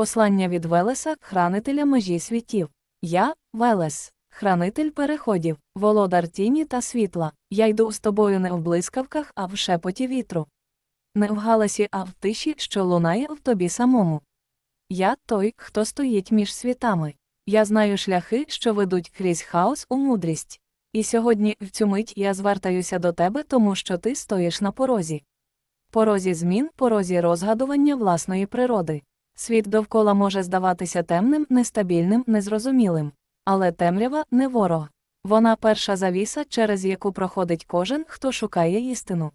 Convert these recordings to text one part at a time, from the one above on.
Послання від Велеса, хранителя межі світів. Я, Велес, хранитель переходів, володар тіні та світла. Я йду з тобою не в блискавках, а в шепоті вітру. Не в галасі, а в тиші, що лунає в тобі самому. Я той, хто стоїть між світами. Я знаю шляхи, що ведуть крізь хаос у мудрість. І сьогодні, в цю мить, я звертаюся до тебе, тому що ти стоїш на порозі. Порозі змін, порозі розгадування власної природи. Світ довкола може здаватися темним, нестабільним, незрозумілим. Але темрява не ворог. Вона перша завіса, через яку проходить кожен, хто шукає істину.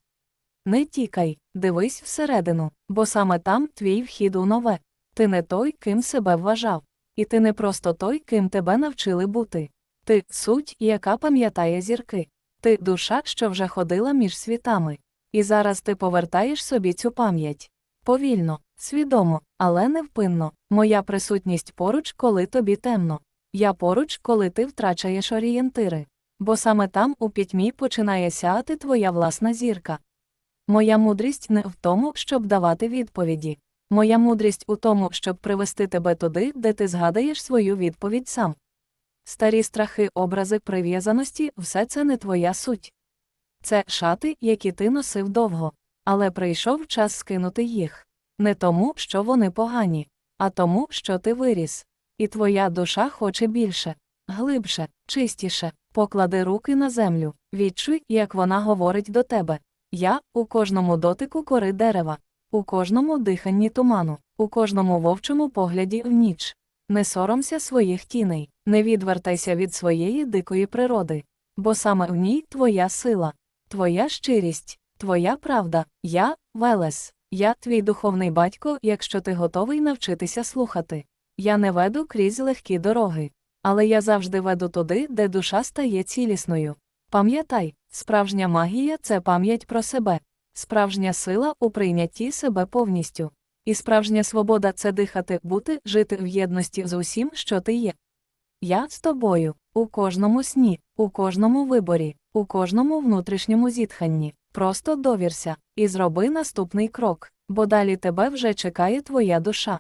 Не тікай, дивись всередину, бо саме там твій вхід у нове. Ти не той, ким себе вважав. І ти не просто той, ким тебе навчили бути. Ти суть, яка пам'ятає зірки. Ти душа, що вже ходила між світами. І зараз ти повертаєш собі цю пам'ять. Повільно, свідомо, але невпинно. Моя присутність поруч, коли тобі темно. Я поруч, коли ти втрачаєш орієнтири. Бо саме там у пітьмі починає сяяти твоя власна зірка. Моя мудрість не в тому, щоб давати відповіді. Моя мудрість у тому, щоб привести тебе туди, де ти згадаєш свою відповідь сам. Старі страхи, образи прив'язаності все це не твоя суть. Це шати, які ти носив довго, але прийшов час скинути їх. Не тому, що вони погані, а тому, що ти виріс. І твоя душа хоче більше, глибше, чистіше. Поклади руки на землю, відчуй, як вона говорить до тебе. Я у кожному дотику кори дерева, у кожному диханні туману, у кожному вовчому погляді в ніч. Не соромся своїх тіней, не відвертайся від своєї дикої природи, бо саме в ній твоя сила, твоя щирість, твоя правда, я Велес, я твій духовний батько, якщо ти готовий навчитися слухати. Я не веду крізь легкі дороги, але я завжди веду туди, де душа стає цілісною. Пам'ятай, справжня магія це пам'ять про себе, справжня сила у прийнятті себе повністю. І справжня свобода це дихати, бути, жити в єдності з усім, що ти є. Я з тобою, у кожному сні, у кожному виборі, у кожному внутрішньому зітханні. Просто довірся і зроби наступний крок, бо далі тебе вже чекає твоя душа.